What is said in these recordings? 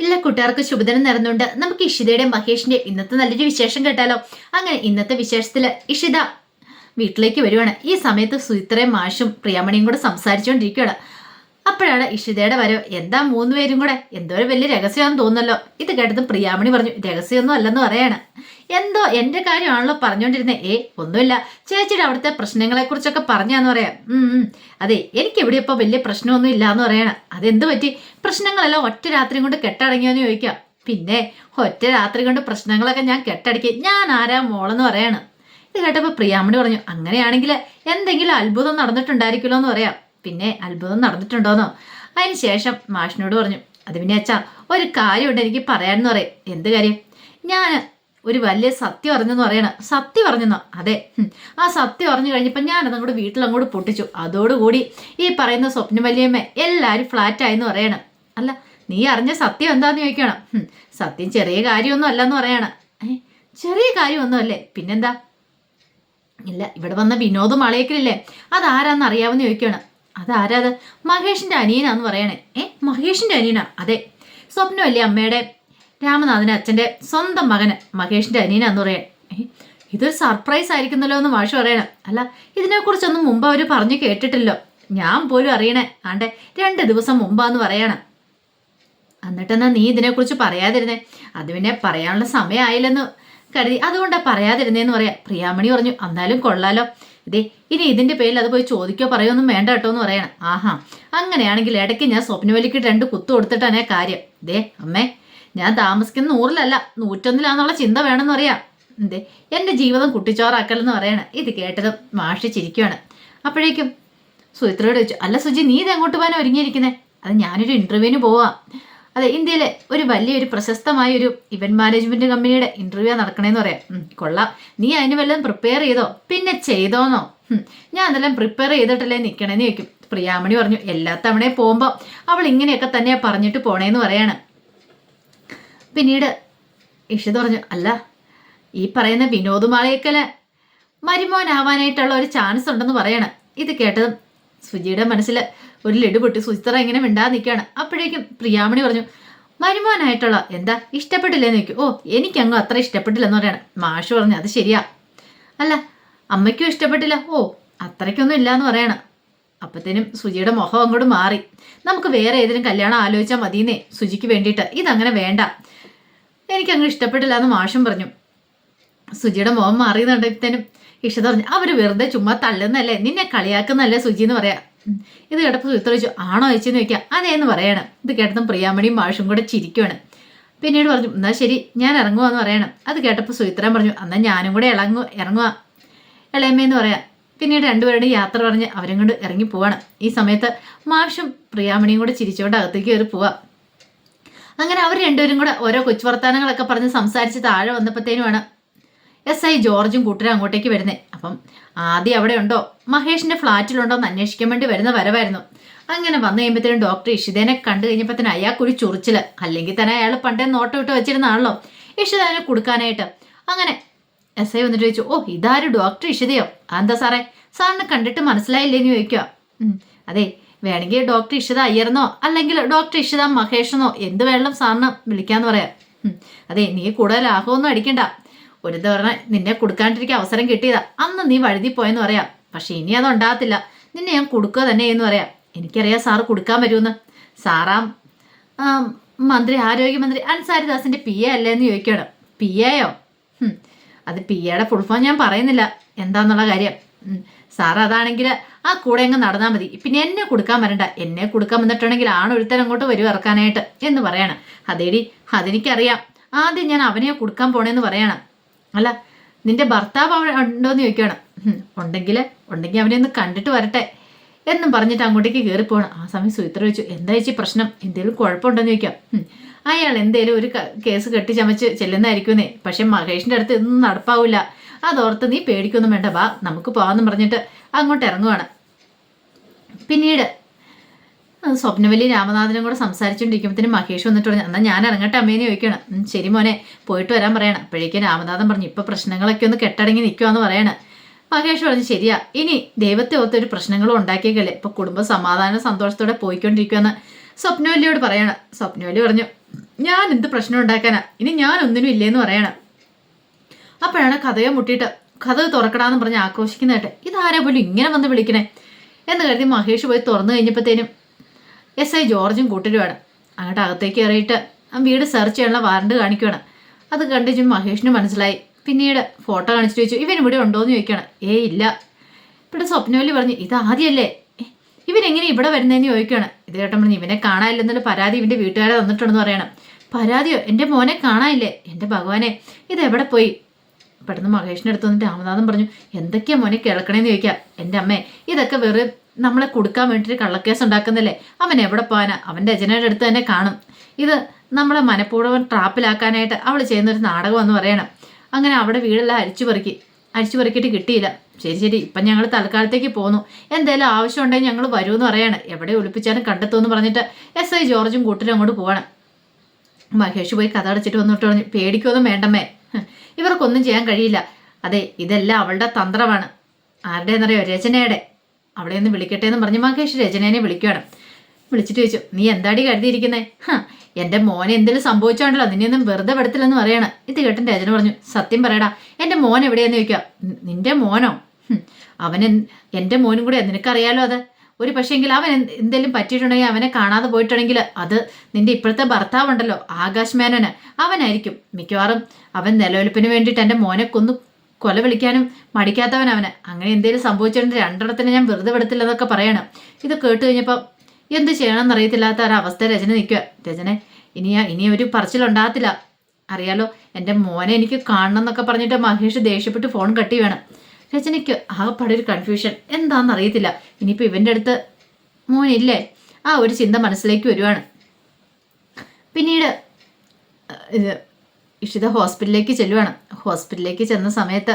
ഇല്ല കൂട്ടുകാർക്ക് ശുഭദിനം നിറഞ്ഞുകൊണ്ട് നമുക്ക് ഇഷിതയുടെ മഹേഷിന്റെ ഇന്നത്തെ നല്ലൊരു വിശേഷം കേട്ടാലോ? അങ്ങനെ ഇന്നത്തെ വിശേഷത്തിൽ ഇഷിത വീട്ടിലേക്ക് വരുവാണ്. ഈ സമയത്ത് സുയിത്രയും മാഷും പ്രിയാമണിയും കൂടെ സംസാരിച്ചുകൊണ്ടിരിക്കുകയാണ്. അപ്പോഴാണ് ഇഷിതയുടെ വരവ് എന്താ മൂന്ന് പേരും കൂടെ? എന്തോ ഒരു വലിയ രഹസ്യമാണെന്ന് തോന്നുന്നല്ലോ. ഇത് കേട്ടതും പ്രിയാമണി പറഞ്ഞു രഹസ്യമൊന്നും അല്ലെന്ന് പറയാണ്. എന്തോ എന്റെ കാര്യമാണല്ലോ പറഞ്ഞുകൊണ്ടിരുന്നത് ഏ ഒന്നുമില്ല. ചേച്ചിയുടെ അവിടുത്തെ പ്രശ്നങ്ങളെ കുറിച്ചൊക്കെ പറഞ്ഞാന്ന് പറയാം. അതെ എനിക്ക് ഇവിടെ ഇപ്പൊ വലിയ പ്രശ്നമൊന്നും ഇല്ലാന്ന് പറയണ. അതെന്ത് പറ്റി? പ്രശ്നങ്ങളെല്ലാം ഒറ്റ രാത്രി കൊണ്ട് കെട്ടടങ്ങിയോന്ന് ചോദിക്കാം. പിന്നെ ഒറ്റ രാത്രി കൊണ്ട് പ്രശ്നങ്ങളൊക്കെ ഞാൻ കെട്ടടക്കി. ഞാൻ ആരാ മോളെന്ന് പറയാണ്. ഇത് കേട്ടപ്പോൾ പ്രിയാമണി പറഞ്ഞു അങ്ങനെയാണെങ്കിൽ എന്തെങ്കിലും അത്ഭുതം നടന്നിട്ടുണ്ടായിരിക്കുമല്ലോ എന്ന് പറയാം. പിന്നെ അത്ഭുതം നടന്നിട്ടുണ്ടോന്നോ? അതിന് ശേഷം മാഷിനോട് പറഞ്ഞു അത് പിന്നെ അച്ഛാ ഒരു കാര്യമുണ്ട് എനിക്ക് പറയാമെന്ന് പറയും. എന്ത് കാര്യം? ഞാൻ ഒരു വലിയ സത്യം അറിഞ്ഞെന്ന് പറയണം. സത്യം അറിഞ്ഞെന്നോ? അതെ. ആ സത്യം അറിഞ്ഞു കഴിഞ്ഞപ്പോൾ ഞാനത് അങ്ങോട്ട് പൊട്ടിച്ചു. അതോടുകൂടി ഈ പറയുന്ന സ്വപ്ന വലിയമ്മ എല്ലാവരും ഫ്ലാറ്റായെന്ന് പറയണം. അല്ല നീ അറിഞ്ഞ സത്യം എന്താന്ന് ചോദിക്കണം. സത്യം ചെറിയ കാര്യമൊന്നും അല്ലെന്ന് പറയണം. ചെറിയ കാര്യമൊന്നും അല്ലേ? പിന്നെന്താ? ഇല്ല ഇവിടെ വന്ന വിനോദ് മളയക്കലില്ലേ അതാരാന്ന് അറിയാമെന്ന് ചോദിക്കണം. അതാരാത്? മഹേഷിന്റെ അനിയനാന്ന് പറയണേ. ഏ മഹേഷിന്റെ അനിയനാ? അതെ. സ്വപ്നമല്ലേ അമ്മയുടെ രാമനാഥന്റെ അച്ഛന്റെ സ്വന്തം മകന് മഹേഷിന്റെ അനിയനാന്ന് പറയാൻ. ഇതൊരു സർപ്രൈസ് ആയിരിക്കുന്നല്ലോ എന്ന് മാഷ് പറയണം. അല്ല ഇതിനെക്കുറിച്ചൊന്നും മുമ്പ് അവർ പറഞ്ഞു കേട്ടിട്ടില്ലോ. ഞാൻ പോലും അറിയണേ. ആണ്ടെ രണ്ട് ദിവസം മുമ്പാന്ന് പറയണം. എന്നിട്ടെന്നാ നീ ഇതിനെക്കുറിച്ച് പറയാതിരുന്നേ? അത് പിന്നെ പറയാനുള്ള സമയമായില്ലെന്ന് കരുതി. അതുകൊണ്ടാ പറയാതിരുന്നേന്ന് പറയാം. പ്രിയാമണി പറഞ്ഞു എന്നാലും കൊള്ളാലോ. ഇതേ ഇനി ഇതിന്റെ പേരിൽ അത് പോയി ചോദിക്കോ പറയോ ഒന്നും വേണ്ട കേട്ടോ എന്ന് പറയണം. ആഹാ അങ്ങനെയാണെങ്കിൽ ഇടയ്ക്ക് ഞാൻ സ്വപ്നവലിക്ക് രണ്ട് കുത്തു കൊടുത്തിട്ടാണേ കാര്യം. ദേ അമ്മേ ഞാൻ താമസിക്കുന്ന നൂറിലല്ല നൂറ്റൊന്നിലാന്നുള്ള ചിന്ത വേണമെന്ന് പറയാം എന്തേ? എന്റെ ജീവിതം കുട്ടിച്ചോറാക്കലെന്ന് പറയണ. ഇത് കേട്ടതും മാഷി ചിരിക്കുകയാണ് അപ്പോഴേക്കും സുചിത്രയോട് ചോദിച്ചു അല്ല സുജി നീ ഇത് എങ്ങോട്ട് പോകാൻ ഒരുങ്ങിയിരിക്കുന്നേ? അത് ഞാനൊരു ഇന്റർവ്യൂവിന് പോവാം. അതെ ഇന്ത്യയിലെ ഒരു വലിയൊരു പ്രശസ്തമായ ഒരു ഇവന്റ് മാനേജ്മെന്റ് കമ്പനിയുടെ ഇന്റർവ്യൂ നടക്കണേന്ന് പറയാം. കൊള്ളാം. നീ അതിന് വല്ലതും പ്രിപ്പയർ ചെയ്തോ? പിന്നെ ചെയ്തോന്നോ. ഞാൻ അതെല്ലാം പ്രിപ്പയർ ചെയ്തിട്ടല്ലേ നിൽക്കണേന്ന് ചോദിക്കും. പ്രിയാമണി പറഞ്ഞു എല്ലാ തവണയും പോകുമ്പോൾ അവൾ ഇങ്ങനെയൊക്കെ തന്നെയാണ് പറഞ്ഞിട്ട് പോണേന്ന് പറയാണ്. പിന്നീട് ഇഷിത പറഞ്ഞു അല്ല ഈ പറയുന്ന വിനോദ് മാളയക്കൽ മരുമോനാവാനായിട്ടുള്ള ഒരു ചാൻസ് ഉണ്ടെന്ന് പറയണം. ഇത് കേട്ടതും സുജിയുടെ മനസ്സിൽ ഒരു ലഡു പൊട്ടി സുചിത്ര ഇങ്ങനെ മിണ്ടാതെ നിൽക്കുകയാണ്. അപ്പോഴേക്കും പ്രിയാമണി പറഞ്ഞു മരുമോനായിട്ടുള്ള എന്താ ഇഷ്ടപ്പെട്ടില്ലെന്ന് ചോദിക്കും. ഓ എനിക്കങ്ങ് അത്ര ഇഷ്ടപ്പെട്ടില്ലെന്ന് പറയണം. മാഷ് പറഞ്ഞു അത് ശരിയാ. അല്ല അമ്മയ്ക്കും ഇഷ്ടപ്പെട്ടില്ല. ഓ അത്രയ്ക്കൊന്നും ഇല്ല എന്ന് പറയണം. അപ്പത്തേനും സുജിയുടെ മുഖം അങ്ങോട്ട് മാറി. നമുക്ക് വേറെ ഏതെങ്കിലും കല്യാണം ആലോചിച്ചാൽ മതിയെന്നേ സുജിക്ക് വേണ്ടിയിട്ട്. ഇതങ്ങനെ വേണ്ട. എനിക്കങ്ങ് ഇഷ്ടപ്പെട്ടില്ല എന്ന് മാഷും പറഞ്ഞു. സുജിയുടെ മുഖം മാറിയെന്നുണ്ടെങ്കിലും ഇഷ്ടത പറഞ്ഞു അവർ വെറുതെ ചുമ്മാ തള്ളുന്നല്ലേ നിന്നെ കളിയാക്കുന്നല്ലേ സുജി എന്ന് പറയാം. ഇത് കേട്ടപ്പോൾ സുചിത്ര ചോദിച്ചു ആണോ ചേച്ചിന്ന് അതേ അതേന്ന് പറയണം. ഇത് കേട്ടതും പ്രിയാമണിയും മാഷും കൂടെ ചിരിക്കുവാണ്. പിന്നീട് പറഞ്ഞു എന്നാൽ ശരി ഞാൻ ഇറങ്ങുവാന്ന് പറയണം. അത് കേട്ടപ്പോൾ സുചിത്രൻ പറഞ്ഞു എന്നാൽ ഞാനും കൂടെ ഇളങ്ങു ഇറങ്ങുക ഇളയമ്മയെന്ന് പറയാം പിന്നീട് രണ്ടുപേരുടെയും യാത്ര പറഞ്ഞ് അവരും കൊണ്ട് ഇറങ്ങി പോവാണ്. ഈ സമയത്ത് മാഷും പ്രിയാമണിയും കൂടെ ചിരിച്ചുകൊണ്ട് അകത്തേക്ക് കയറി പോവാം. അങ്ങനെ അവർ രണ്ടുപേരും കൂടെ ഓരോ കൊച്ചു വർത്താനങ്ങളൊക്കെ പറഞ്ഞ് സംസാരിച്ച് താഴെ വന്നപ്പോഴത്തേനുമാണ് എസ് ഐ ജോർജും കൂട്ടരും അങ്ങോട്ടേക്ക് വരുന്നേ. അപ്പം ആദ്യം അവിടെ ഉണ്ടോ? മഹേഷിന്റെ ഫ്ലാറ്റിലുണ്ടോ എന്ന് അന്വേഷിക്കാൻ വേണ്ടി വരുന്ന വരവായിരുന്നു. അങ്ങനെ വന്നു കഴിയുമ്പോഴത്തേനും ഡോക്ടർ ഇഷിതേനെ കണ്ടു കഴിഞ്ഞപ്പോഴത്തേനും അയാൾക്കൊരു ചൊറിച്ചിൽ. അല്ലെങ്കിൽ തന്നെ അയാൾ പണ്ടേ നോട്ടം ഇട്ട് വെച്ചിരുന്നാണല്ലോ ഇഷിതേനെ കൊടുക്കാനായിട്ട്. അങ്ങനെ എസ് ഐ വന്നിട്ട് ചോദിച്ചു ഓ ഇതാരും? ഡോക്ടർ ഇഷിതയോ? എന്താ സാറേ? സാറിനെ കണ്ടിട്ട് മനസ്സിലായില്ലേന്ന് ചോദിക്കുക അതെ വേണമെങ്കിൽ ഡോക്ടർ ഇഷിത അയ്യർന്നോ അല്ലെങ്കിൽ ഡോക്ടർ ഇഷിത മഹേഷനോ എന്ത് വേണം സാറിന് വിളിക്കാന്ന് പറയാം. അതെ നീ കൂടുതൽ ലാഭമൊന്നും അടിക്കണ്ട. ഒരു തവണ നിന്നെ കൊടുക്കാണ്ടിരിക്കാൻ അവസരം കിട്ടിയതാ. അന്ന് നീ വഴുതി പോയെന്ന് പറയാം. പക്ഷെ ഇനി അത് ഉണ്ടാകത്തില്ല. നിന്നെ ഞാൻ കൊടുക്കുക തന്നെ എന്ന് പറയാം. എനിക്കറിയാം സാറ് കൊടുക്കാൻ വരുമെന്ന്. സാറാം മന്ത്രി ആരോഗ്യമന്ത്രി അൻസാരിദാസിന്റെ പി എ അല്ലേ എന്ന് ചോദിക്കുകയാണ്. പി എയോ അത് പി എയുടെ ഫുൾ ഫോം ഞാൻ പറയുന്നില്ല. എന്താന്നുള്ള കാര്യം. സാർ അതാണെങ്കിൽ ആ കൂടെ അങ്ങ് നടന്നാൽ മതി. പിന്നെ എന്നെ കൊടുക്കാൻ വരണ്ട. എന്നെ കൊടുക്കാൻ വന്നിട്ടുണ്ടെങ്കിൽ ആണൊരുത്തൻ അങ്ങോട്ട് വരും ഇറക്കാനായിട്ട് എന്ന് പറയാണ്. അതേടി അതെനിക്കറിയാം. ആദ്യം ഞാൻ അവനെ കൊടുക്കാൻ പോണേന്ന് പറയാണ്. അല്ല നിന്റെ ഭർത്താവ് അവൻ ഉണ്ടോന്ന് ചോദിക്കുകയാണ്. ഉം, ഉണ്ടെങ്കിൽ ഉണ്ടെങ്കിൽ അവനെ ഒന്ന് കണ്ടിട്ട് വരട്ടെ എന്നും പറഞ്ഞിട്ട് അങ്ങോട്ടേക്ക് കയറി പോകണം ആ സമയം സുചിത്ര ചോദിച്ചു എന്താ ചേച്ചി പ്രശ്നം? എന്തെങ്കിലും കുഴപ്പമുണ്ടോന്ന് ചോദിക്കാം. അയാൾ എന്തേലും ഒരു കേസ് കെട്ടി കെട്ടിച്ചമച്ച് ചെല്ലുന്നതായിരിക്കുന്നേ പക്ഷെ മഹേഷിന്റെ അടുത്ത് ഇതൊന്നും നടപ്പാവില്ല. അതോർത്ത് നീ പേടിക്കൊന്നും വേണ്ട വാ നമുക്ക് പോവാന്ന് പറഞ്ഞിട്ട് അങ്ങോട്ട് ഇറങ്ങുവാണ്. പിന്നീട് സ്വപ്നവലി രാമനാഥനും കൂടെ സംസാരിച്ചുകൊണ്ടിരിക്കുമ്പോഴത്തേനും മഹേഷ് വന്നിട്ട് പറഞ്ഞു എന്നാൽ ഞാൻ ഇറങ്ങട്ടെ അമ്മേനെ ചോദിക്കണം ശരി മോനെ പോയിട്ട് വരാൻ പറയണം. അപ്പോഴേക്കും രാമനാഥൻ പറഞ്ഞു ഇപ്പൊ പ്രശ്നങ്ങളൊക്കെ ഒന്ന് കെട്ടടങ്ങി നിൽക്കുവാന്ന് പറയണം. മഹേഷ് പറഞ്ഞു ശരിയാ ഇനി ദൈവത്തെ ഒത്ത് ഒരു പ്രശ്നങ്ങളും ഉണ്ടാക്കിയേക്കല്ലേ ഇപ്പൊ കുടുംബ സമാധാന സന്തോഷത്തോടെ പോയിക്കൊണ്ടിരിക്കുമെന്ന് സ്വപ്നവല്ലിയോട് പറയണം. സ്വപ്നവല്ലി പറഞ്ഞു ഞാൻ എന്ത് പ്രശ്നം ഉണ്ടാക്കാനാ? ഇനി ഞാൻ ഒന്നിനും ഇല്ലേന്ന് പറയണം. അപ്പോഴാണ് കഥയെ മുട്ടിയിട്ട് കഥ തുറക്കടാന്ന് പറഞ്ഞ് ആക്രോശിക്കുന്നതായിട്ട് ഇതാരാ പോലും ഇങ്ങനെ വന്ന് വിളിക്കണേ? എന്ന് കരുതി മഹേഷ് പോയി തുറന്നു കഴിഞ്ഞപ്പോഴത്തേനും എസ് ഐ ജോർജും കൂട്ടരുമാണ് അങ്ങോട്ട് അകത്തേക്ക് കയറിയിട്ട് ആ വീട് സെർച്ച് ചെയ്യാനുള്ള വാറണ്ട് കാണിക്കുകയാണ് അത് കണ്ടിച്ച് മഹേഷിന് മനസ്സിലായി. പിന്നീട് ഫോട്ടോ കാണിച്ചിട്ട് ചോദിച്ചു ഇവൻ ഇവിടെ ഉണ്ടോ എന്ന് ചോദിക്കുകയാണ് ഏയ് ഇല്ല. ഇവിടെ സ്വപ്നവല്ലി പറഞ്ഞു ഇത് ആദ്യമല്ലേ ഇവനെങ്ങനെ ഇവിടെ വരുന്നതെന്ന് ചോദിക്കുകയാണ് ഇത് കേട്ടോ പറഞ്ഞു ഇവനെ കാണാനില്ലെന്നുള്ള പരാതി ഇവന്റെ വീട്ടുകാരെ തന്നിട്ടുണ്ടെന്ന് പറയണം. പരാതിയോ? എന്റെ മോനെ കാണാനില്ലേ? എന്റെ ഭഗവാനെ ഇത് എവിടെ പോയി? പെട്ടെന്ന് മഹേഷിന്റെ അടുത്ത് വന്നിട്ട് രാമനാഥൻ പറഞ്ഞു എന്തൊക്കെയാ മോനെ കേൾക്കണേന്ന് ചോദിക്കാം. എന്റെ അമ്മേ ഇതൊക്കെ വെറുതെ നമ്മളെ കൊടുക്കാൻ വേണ്ടിയിട്ട് കള്ളക്കേസ് ഉണ്ടാക്കുന്നില്ലേ? അവൻ എവിടെ പോകാനാ അവന്റെ അജനയുടെ അടുത്ത് തന്നെ കാണും. ഇത് നമ്മളെ മനഃപൂർവം ട്രാപ്പിലാക്കാനായിട്ട് അവൾ ചെയ്യുന്നൊരു നാടകം എന്ന് പറയണം. അങ്ങനെ അവിടെ വീടെല്ലാം അരിച്ചു പെറുക്കി. അരിച്ചു പെറുക്കിയിട്ട് കിട്ടിയില്ല. ശരി ശരി ഇപ്പം ഞങ്ങൾ തൽക്കാലത്തേക്ക് പോന്നു. എന്തെങ്കിലും ആവശ്യം ഉണ്ടെങ്കിൽ ഞങ്ങൾ വരുമെന്ന് പറയാണ്. എവിടെ ഒളിപ്പിച്ചാലും കണ്ടെത്തുമെന്ന് പറഞ്ഞിട്ട് എസ് ഐ ജോർജും കൂട്ടരും അങ്ങോട്ട് പോവാണ്. മഹേഷ് പോയി കഥ അടച്ചിട്ട് വന്നിട്ട് പറഞ്ഞു പേടിക്കൊന്നും വേണ്ടമ്മേ. ഇവർക്കൊന്നും ചെയ്യാൻ കഴിയില്ല. അതെ ഇതെല്ലാം അവളുടെ തന്ത്രമാണ്. ആരുടെ എന്നറിയോ? രചനയുടെ. അവിടെ നിന്ന് വിളിക്കട്ടെ എന്ന് പറഞ്ഞു മഹേഷ് രചനേനെ വിളിക്കുകയാണ്. വിളിച്ചിട്ട് ചോദിച്ചു നീ എന്താടി കരുതിയിരിക്കുന്നേ? ഹാ എന്റെ മോനെ എന്തെങ്കിലും സംഭവിച്ചാണല്ലോ നിന്നെയൊന്നും വെറുതെ പെടുത്തില്ലെന്ന് പറയണം. ഇത് കേട്ടൻ രചന പറഞ്ഞു സത്യം പറയടാ എന്റെ മോൻ എവിടെയാന്ന് ചോദിക്കുക "നി- നിന്റെ മോനോ? അവൻ എൻ- എന്റെ മോനും കൂടെ നിനക്കറിയാലോ അത്? ഒരു പക്ഷേങ്കിൽ അവൻ എന്തെങ്കിലും പറ്റിയിട്ടുണ്ടെങ്കിൽ അവനെ കാണാതെ പോയിട്ടുണ്ടെങ്കിൽ അത് നിന്റെ ഇപ്പോഴത്തെ ഭർത്താവുണ്ടല്ലോ ആകാശ് മേനന് അവനായിരിക്കും. മിക്കവാറും അവൻ നിലവിളിപ്പിന് വേണ്ടിയിട്ട് എന്റെ മോനെ കൊന്നു കൊല വിളിക്കാനും മടിക്കാത്തവൻ അവന്. അങ്ങനെ എന്തെങ്കിലും സംഭവിച്ചിട്ടുണ്ടെങ്കിൽ രണ്ടിടത്തിന് ഞാൻ വെറുതെ വിടത്തില്ലെന്നൊക്കെ പറയണം. ഇത് കേട്ട് കഴിഞ്ഞപ്പോൾ എന്ത് ചെയ്യണമെന്ന് അറിയത്തില്ലാത്ത ഒരവസ്ഥ രചന നിൽക്കുക രചന ഇനി ഇനി ഒരു പറച്ചിലുണ്ടാകത്തില്ല അറിയാലോ എന്റെ മോനെ എനിക്ക് കാണണം എന്നൊക്കെ പറഞ്ഞിട്ട് മഹേഷ് ദേഷ്യപ്പെട്ട് ഫോൺ കട്ടി വേണം രചനയ്ക്ക് ആകെപ്പാടെ ഒരു കൺഫ്യൂഷൻ എന്താണെന്ന് അറിയത്തില്ല ഇനിയിപ്പോൾ ഇവന്റെ അടുത്ത് മോനില്ലേ ആ ഒരു ചിന്ത മനസ്സിലേക്ക് വരുവാണ്. പിന്നീട് ഇഷിത ഹോസ്പിറ്റലിലേക്ക് ചെല്ലുവാണ്. ഹോസ്പിറ്റലിലേക്ക് ചെന്ന സമയത്ത്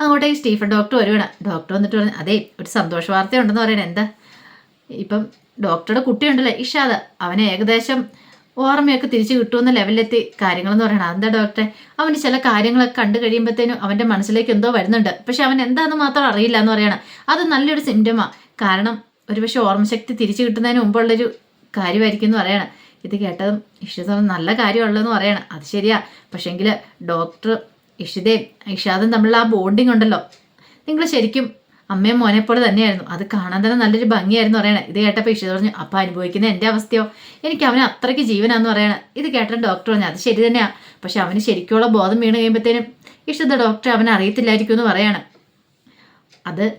അങ്ങോട്ടേക്ക് സ്റ്റീഫൻ ഡോക്ടർ വരുവാണ്. ഡോക്ടർ വന്നിട്ട് പറഞ്ഞു അതെ ഒരു സന്തോഷ വാർത്ത ഉണ്ടെന്ന് പറയണേ. എന്താ? ഇപ്പം ഡോക്ടറുടെ കുട്ടിയുണ്ടല്ലോ ഇഷാദ്. അവന് ഏകദേശം ഓർമ്മയൊക്കെ തിരിച്ചു കിട്ടുമെന്ന ലെവലിലെത്തി കാര്യങ്ങളെന്ന് പറയണം. അതെന്താ ഡോക്ടറെ അവന് ചില കാര്യങ്ങളൊക്കെ കണ്ടു കഴിയുമ്പോഴത്തേനും അവന്റെ മനസ്സിലേക്ക് എന്തോ വരുന്നുണ്ട്. പക്ഷെ അവൻ എന്താണെന്ന് മാത്രം അറിയില്ല എന്ന് പറയണം. അത് നല്ലൊരു സിംറ്റമാണ് കാരണം ഒരുപക്ഷെ ഓർമ്മശക്തി തിരിച്ചു കിട്ടുന്നതിന് മുമ്പുള്ളൊരു കാര്യമായിരിക്കും എന്ന് പറയണം. ഇത് കേട്ടതും ഇഷിത നല്ല കാര്യമുള്ളതെന്ന് പറയണം. അത് ശരിയാ. പക്ഷെങ്കിൽ ഡോക്ടർ ഇഷിതയും ഇഷാദും തമ്മിലുള്ള ആ ബോണ്ടിങ് ഉണ്ടല്ലോ. നിങ്ങൾ ശരിക്കും അമ്മയും മോനെ പോലെ തന്നെയായിരുന്നു. അത് കാണാൻ തന്നെ നല്ലൊരു ഭംഗിയായിരുന്നു പറയണേ. ഇത് കേട്ടപ്പോൾ ഇഷിത പറഞ്ഞു അപ്പം അനുഭവിക്കുന്ന എന്റെ അവസ്ഥയോ? എനിക്ക് അവന് അത്രയ്ക്ക് ജീവനാന്ന് പറയണേ. ഇത് കേട്ട ഡോക്ടർ പറഞ്ഞു അത് ശരി തന്നെയാണ് പക്ഷെ അവന് ശരിക്കുള്ള ബോധം വീണ് കഴിയുമ്പോഴത്തേനും ഇഷിത ഡോക്ടർ അവൻ അറിയത്തില്ലായിരിക്കും എന്ന് പറയാണ്. അത്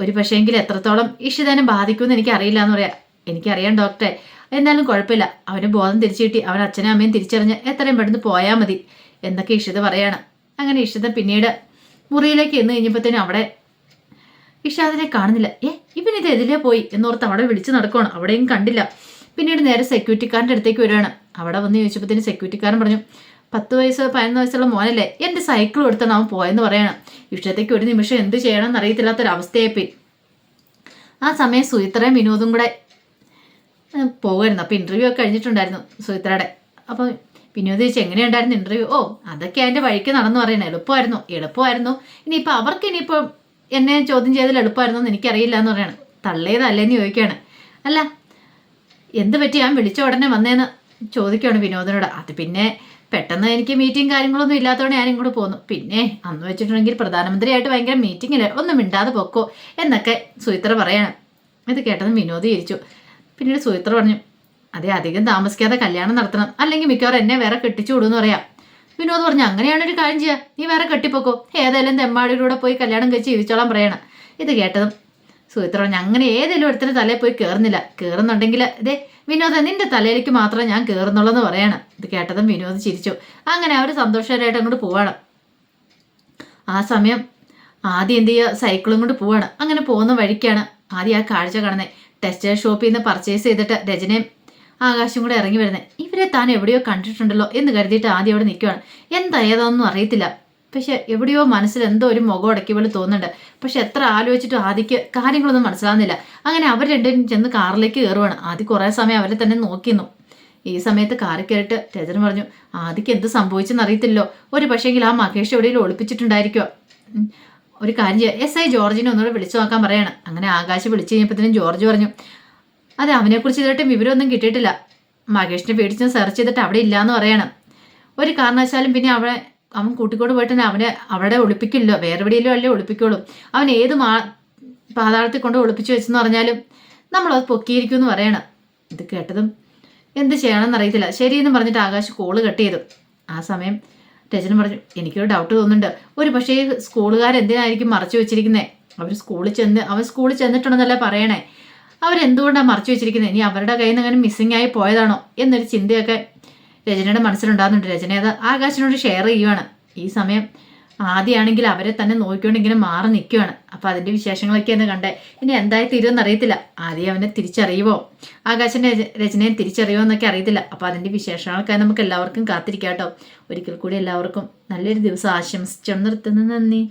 ഒരു പക്ഷേങ്കിൽ എത്രത്തോളം ഇഷിതനെ ബാധിക്കുമെന്ന് എനിക്ക് അറിയില്ല എന്ന് പറയാം. എനിക്കറിയാം ഡോക്ടറെ. എന്നാലും കുഴപ്പമില്ല. അവന് ബോധം തിരിച്ചു കിട്ടി. അവൻ അച്ഛനും അമ്മയും തിരിച്ചറിഞ്ഞ് എത്രയും പെട്ടെന്ന് പോയാൽ മതി എന്നൊക്കെ ഇഷിത പറയാണ്. അങ്ങനെ ഇഷിത പിന്നീട് മുറിയിലേക്ക് എന്ന് കഴിഞ്ഞപ്പോഴത്തേനും അവിടെ ഇഷാദിനെ കാണുന്നില്ല. ഏ ഇവൻ ഇത് എതിലേ പോയി? എന്നോർത്ത് അവിടെ വിളിച്ച് നടക്കുകയാണ് അവിടെയും കണ്ടില്ല. പിന്നീട് നേരെ സെക്യൂരിറ്റിക്കാരന്റെ അടുത്തേക്ക് വരികയാണ്. അവിടെ വന്ന് ചോദിച്ചപ്പോഴത്തേന് സെക്യൂരിറ്റിക്കാരൻ പറഞ്ഞു പത്ത് വയസ്സ് പതിനൊന്ന് വയസ്സുള്ള മോനല്ലേ? എന്റെ സൈക്കിൾ എടുത്താണ് അവൻ പോയെന്ന് പറയണം. ഇഷ്ടത്തേക്ക് ഒരു നിമിഷം എന്ത് ചെയ്യണമെന്ന് അറിയത്തില്ലാത്തൊരവസ്ഥയായിപ്പോയി. ആ സമയം സുയിത്രയും വിനോദും കൂടെ പോകുമായിരുന്നു അപ്പോൾ ഇന്റർവ്യൂ ഒക്കെ കഴിഞ്ഞിട്ടുണ്ടായിരുന്നു സുയിത്രയുടെ അപ്പോൾ വിനോദ് ചോദിച്ചു എങ്ങനെയുണ്ടായിരുന്നു ഇന്റർവ്യൂ ഓ അതൊക്കെ അതിന്റെ വഴിക്ക് നടന്നു പറയണം എളുപ്പമായിരുന്നു. എളുപ്പമായിരുന്നു. ഇനിയിപ്പോൾ അവർക്ക് ഇനിയിപ്പോൾ എന്നെ ചോദ്യം ചെയ്തതിൽ എളുപ്പമായിരുന്നു എന്ന് എനിക്കറിയില്ല എന്ന് പറയണം തള്ളേതല്ലേന്ന് ചോദിക്കുകയാണ്. അല്ല എന്ത് പറ്റി? ഞാൻ വിളിച്ച ഉടനെ വന്നേന്ന് ചോദിക്കുകയാണ് വിനോദിനോട്. അത് പിന്നെ പെട്ടെന്ന് എനിക്ക് മീറ്റിംഗ് കാര്യങ്ങളൊന്നും ഇല്ലാത്തതുകൊണ്ട് ഞാൻ ഇങ്ങോട്ട് പോന്നു. പിന്നെ അന്ന് വെച്ചിട്ടുണ്ടെങ്കിൽ പ്രധാനമന്ത്രിയായിട്ട് ഭയങ്കര മീറ്റിംഗില്ല ഒന്നും മിണ്ടാതെ പൊക്കോ എന്നൊക്കെ സുയിത്ര പറയണം. ഇത് കേട്ടതും വിനോദ് ചിരിച്ചു. പിന്നീട് സുയിത്ര പറഞ്ഞു അതെ അധികം താമസിക്കാതെ കല്യാണം നടത്തണം. അല്ലെങ്കിൽ മിക്കവാറും എന്നെ വേറെ കെട്ടിച്ചു വിടുമെന്ന് പറയാം. വിനോദ് പറഞ്ഞു അങ്ങനെയാണ് ഒരു കാര്യം ചെയ്യുക നീ വേറെ കെട്ടിപ്പോക്കോ. ഏതായാലും തെമ്മാടിയിലൂടെ പോയി കല്യാണം കഴിച്ച് ജീവിച്ചോളാൻ പറയണം. ഇത് കേട്ടതും സുഹിത്ര പറഞ്ഞു അങ്ങനെ ഏതെങ്കിലും ഒരുത്തിന് തലയിൽ പോയി കയറുന്നില്ല കയറുന്നുണ്ടെങ്കിൽ ഇതേ വിനോദ നിന്റെ തലയിലേക്ക് മാത്രമേ ഞാൻ കയറുന്നുള്ളൂ എന്ന് പറയണം. ഇത് കേട്ടതും വിനോദ് ചിരിച്ചു. അങ്ങനെ അവർ സന്തോഷകരമായിട്ട് അങ്ങോട്ട് പോവാണ്. ആ സമയം ആദ്യം എന്ത് ചെയ്യുക? സൈക്കിളും കൊണ്ട് പോവാണ്. അങ്ങനെ പോകുന്ന വഴിക്കാണ് ആദ്യം ആ കാഴ്ച കാണുന്നത്. ടെക്സ്റ്റൈൽ ഷോപ്പിൽ നിന്ന് പർച്ചേസ് ചെയ്തിട്ട് രജനയും ആകാശം കൂടെ ഇറങ്ങി വരുന്നത് ഇവരെ താൻ എവിടെയോ കണ്ടിട്ടുണ്ടല്ലോ എന്ന് കരുതിയിട്ട് ആദ്യം അവിടെ നിൽക്കുകയാണ് എന്താ ഏതാണെന്നും അറിയത്തില്ല. പക്ഷെ എവിടെയോ മനസ്സിൽ എന്തോ ഒരു മുഖം അടക്കിയ പോലെ തോന്നുന്നുണ്ട്. പക്ഷെ എത്ര ആലോചിച്ചിട്ടും ആദിക്ക് കാര്യങ്ങളൊന്നും മനസ്സിലാകുന്നില്ല അങ്ങനെ അവർ രണ്ടുപേരും ചെന്ന് കാറിലേക്ക് കയറുവാണ്. ആദ്യം കുറേ സമയം അവരെ തന്നെ നോക്കിയിരുന്നു ഈ സമയത്ത് കാറി കയറിട്ട് രജൻ പറഞ്ഞു ആദിക്ക് എന്ത് സംഭവിച്ചെന്ന് അറിയത്തില്ലോ ഒരു പക്ഷേങ്കിൽ ആ മഹേഷ് എവിടെയെങ്കിലും ഒളിപ്പിച്ചിട്ടുണ്ടായിരിക്കുമോ ഒരു കാര്യം ചെയ്യാം. എസ് ഐ ജോർജിനെ ഒന്നുകൂടെ വിളിച്ചു നോക്കാൻ പറയാണ്. അങ്ങനെ ആകാശ് വിളിച്ചു കഴിഞ്ഞപ്പോഴത്തേനും ജോർജ് പറഞ്ഞു അതെ അവനെക്കുറിച്ച് ഇതുവരെ വിവരമൊന്നും കിട്ടിയിട്ടില്ല. മഹേഷിനെ പേടിച്ച് സെർച്ച് ചെയ്തിട്ട് അവിടെ ഇല്ലാന്ന് പറയണം. ഒരു കാരണവശാലും പിന്നെ അവളെ അവൻ കൂട്ടിക്കോട് പോയിട്ട് തന്നെ അവനെ അവിടെ ഒളിപ്പിക്കില്ലോ വേറെ എവിടെയെങ്കിലും അല്ലേ ഒളിപ്പിക്കുള്ളൂ. അവൻ ഏത് മാ പാതാളത്തിൽ കൊണ്ട് ഒളിപ്പിച്ചു വെച്ചെന്ന് പറഞ്ഞാലും നമ്മളത് പൊക്കിയിരിക്കും എന്ന് പറയണം. ഇത് കേട്ടതും എന്ത് ചെയ്യണമെന്ന് അറിയത്തില്ല. ശരിയെന്ന് പറഞ്ഞിട്ട് ആകാശ് കോൾ കട്ട് ചെയ്തു. ആ സമയം രചന പറഞ്ഞു എനിക്കൊരു ഡൗട്ട് തോന്നുന്നുണ്ട്. ഒരു പക്ഷേ സ്കൂളുകാരെന്തിനായിരിക്കും മറച്ചു വെച്ചിരിക്കുന്നത് അവർ സ്കൂളിൽ ചെന്ന് അവൻ സ്കൂളിൽ ചെന്നിട്ടുണ്ടെന്നല്ലേ പറയണേ? അവരെന്തുകൊണ്ടാണ് മറച്ചു വെച്ചിരിക്കുന്നത് ഇനി അവരുടെ കയ്യിൽ നിന്ന് അങ്ങനെ മിസ്സിംഗ് ആയി പോയതാണോ എന്നൊരു ചിന്തയൊക്കെ രചനയുടെ മനസ്സിലുണ്ടാകുന്നുണ്ട്. രചന അത് ആകാശിനോട് ഷെയർ ചെയ്യുവാണ്. ഈ സമയം ആദ്യമാണെങ്കിൽ അവരെ തന്നെ നോക്കിക്കൊണ്ട് ഇങ്ങനെ മാറി നിൽക്കുകയാണ് അപ്പോൾ അതിന്റെ എന്ന് കണ്ടേ. ഇനി എന്തായി തീരുമെന്ന് അറിയത്തില്ല. ആദ്യം അവനെ തിരിച്ചറിയുമോ ആകാശന്റെ രചനയെ തിരിച്ചറിയുമോ എന്നൊക്കെ അറിയത്തില്ല. അപ്പോൾ അതിന്റെ വിശേഷങ്ങളൊക്കെ നമുക്ക് എല്ലാവർക്കും കാത്തിരിക്കാം കേട്ടോ. ഒരിക്കൽ കൂടി എല്ലാവർക്കും നല്ലൊരു ദിവസം ആശംസിച്ചു നിർത്തുന്നു. നന്ദി.